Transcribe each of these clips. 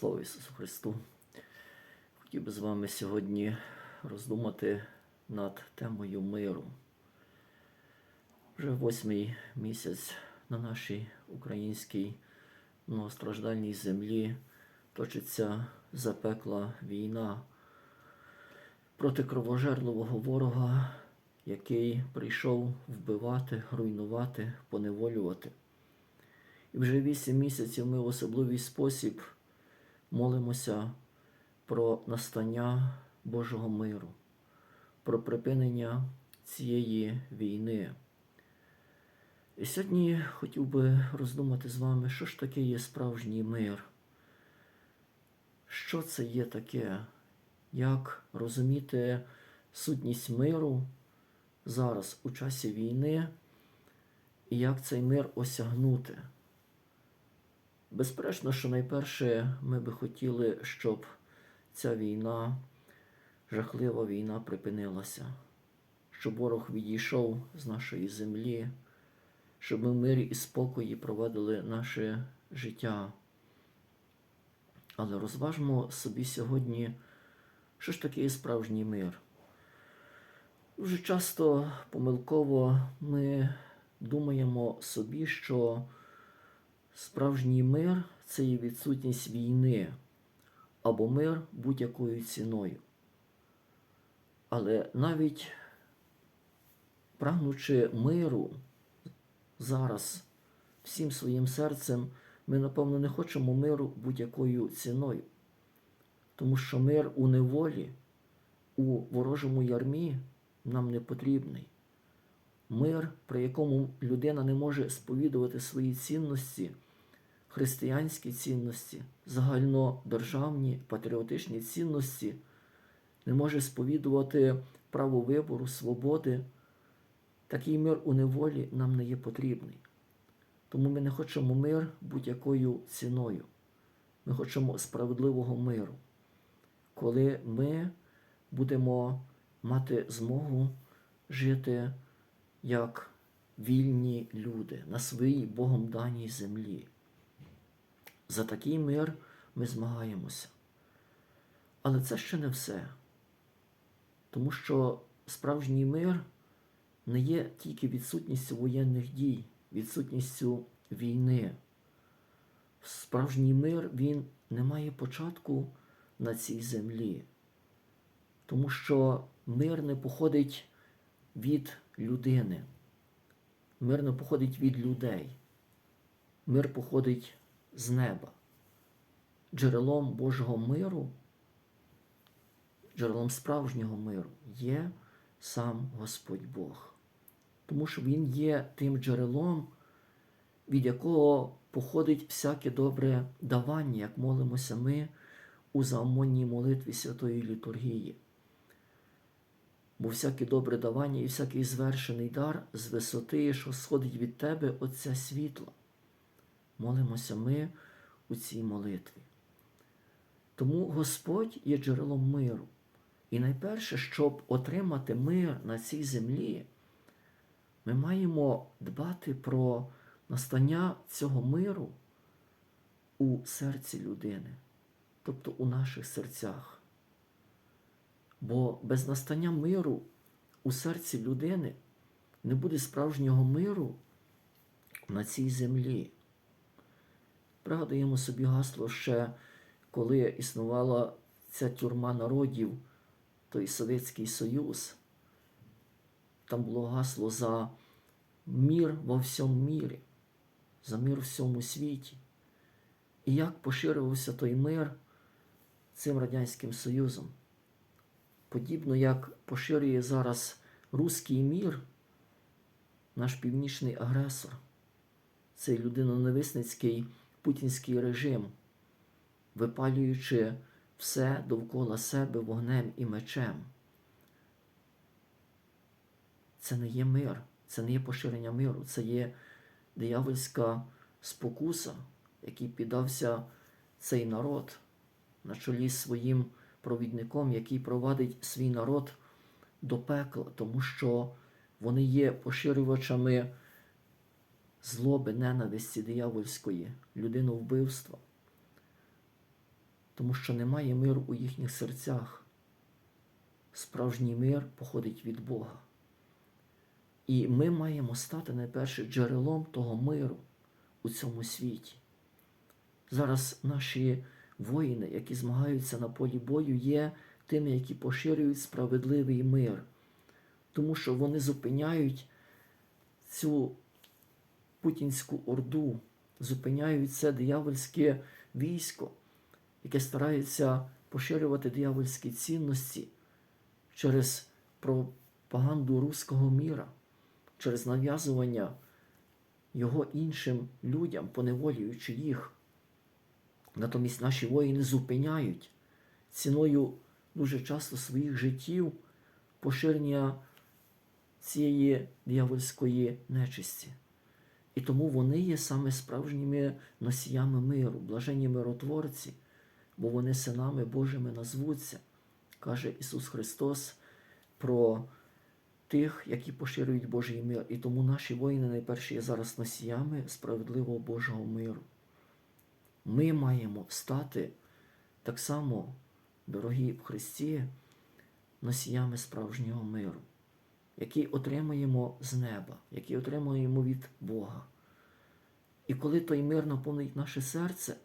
Слава Ісусу Христу! Хотів би з вами сьогодні роздумати над темою миру. Вже восьмий місяць на нашій українській многостраждальній землі точиться запекла війна проти кровожерливого ворога, який прийшов вбивати, руйнувати, поневолювати. І вже вісім місяців ми в особливий спосіб молимося про настання Божого миру, про припинення цієї війни. І сьогодні хотів би роздумати з вами, що ж таке є справжній мир. Що це є таке? Як розуміти сутність миру зараз у часі війни, і як цей мир осягнути? Безперечно, що найперше ми би хотіли, щоб ця війна, жахлива війна, припинилася, щоб ворог відійшов з нашої землі, щоб ми в мирі і спокої проводили наше життя. Але розважмо собі сьогодні, що ж таке є справжній мир. Дуже часто помилково ми думаємо собі, що Справжній мир це є відсутність війни або мир будь-якою ціною. Але навіть прагнучи миру зараз всім своїм серцем, ми, напевно, не хочемо миру будь-якою ціною. Тому що мир у неволі, у ворожому ярмі нам не потрібний. Мир, при якому людина не може сповідувати свої цінності, християнські цінності, загальнодержавні патріотичні цінності, не може сповідувати право вибору, свободи. Такий мир у неволі нам не є потрібний. Тому ми не хочемо мир будь-якою ціною. Ми хочемо справедливого миру, коли ми будемо мати змогу жити як вільні люди на своїй Богом даній землі. За такий мир ми змагаємося. Але це ще не все. Тому що справжній мир не є тільки відсутністю воєнних дій, відсутністю війни. Справжній мир він не має початку на цій землі. Тому що мир не походить від людини. Мир не походить від людей. Мир походить з неба. Джерелом Божого миру, джерелом справжнього миру є сам Господь Бог. Тому що Він є тим джерелом, від якого походить всяке добре давання, як молимося ми у заомонній молитві Святої Літургії. Бо всяке добре давання і всякий звершений дар з висоти, що сходить від тебе, Отця світла. Молимося ми у цій молитві. Тому Господь є джерелом миру. І найперше, щоб отримати мир на цій землі, ми маємо дбати про настання цього миру у серці людини, тобто у наших серцях. Бо без настання миру у серці людини не буде справжнього миру на цій землі. Пригадуємо собі гасло ще, коли існувала ця тюрма народів, той Совєтський Союз. Там було гасло за мір во всьому мірі, за мир в всьому світі. І як поширювався той мир цим Радянським Союзом. Подібно як поширює зараз руський мір, наш північний агресор, цей людиноненависницький путінський режим, випалюючи все довкола себе вогнем і мечем. Це не є мир, це не є поширення миру, це є диявольська спокуса, який піддався цей народ на чолі своїм провідником, який провадить свій народ до пекла, тому що вони є поширювачами злоби, ненависті диявольської, людиновбивства. тому що немає миру у їхніх серцях. Справжній мир походить від Бога. І ми маємо стати найперше джерелом того миру у цьому світі. Зараз наші воїни, які змагаються на полі бою, є тими, які поширюють справедливий мир, тому що вони зупиняють цю путінську орду, зупиняють це диявольське військо, яке старається поширювати диявольські цінності через пропаганду руського міра, через нав'язування його іншим людям, поневолюючи їх. Натомість наші воїни зупиняють ціною дуже часто своїх життів поширення цієї диявольської нечисті. І тому вони є саме справжніми носіями миру, блаженні миротворці, бо вони синами Божими назвуться, каже Ісус Христос про тих, які поширюють Божий мир. І тому наші воїни найперші є зараз носіями справедливого Божого миру. Ми маємо стати так само, дорогі в Христі, носіями справжнього миру, який отримуємо з неба, який отримуємо від Бога. І коли той мир наповнить наше серце,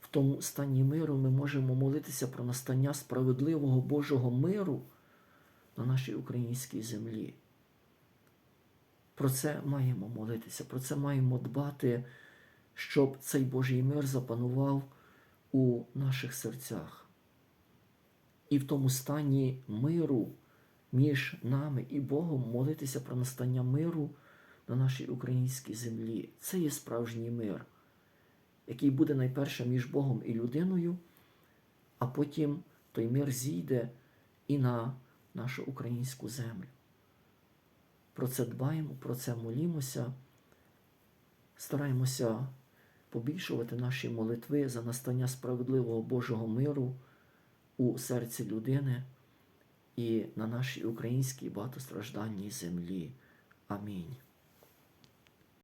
в тому стані миру ми можемо молитися про настання справедливого Божого миру на нашій українській землі. Про це маємо молитися, про це маємо дбати, щоб цей Божий мир запанував у наших серцях. І в тому стані миру між нами і Богом молитися про настання миру на нашій українській землі. Це є справжній мир, який буде найперше між Богом і людиною, а потім той мир зійде і на нашу українську землю. Про це дбаємо, про це молімося, стараємося побільшувати наші молитви за настання справедливого Божого миру у серці людини і на нашій українській багатостраждальній землі. Амінь.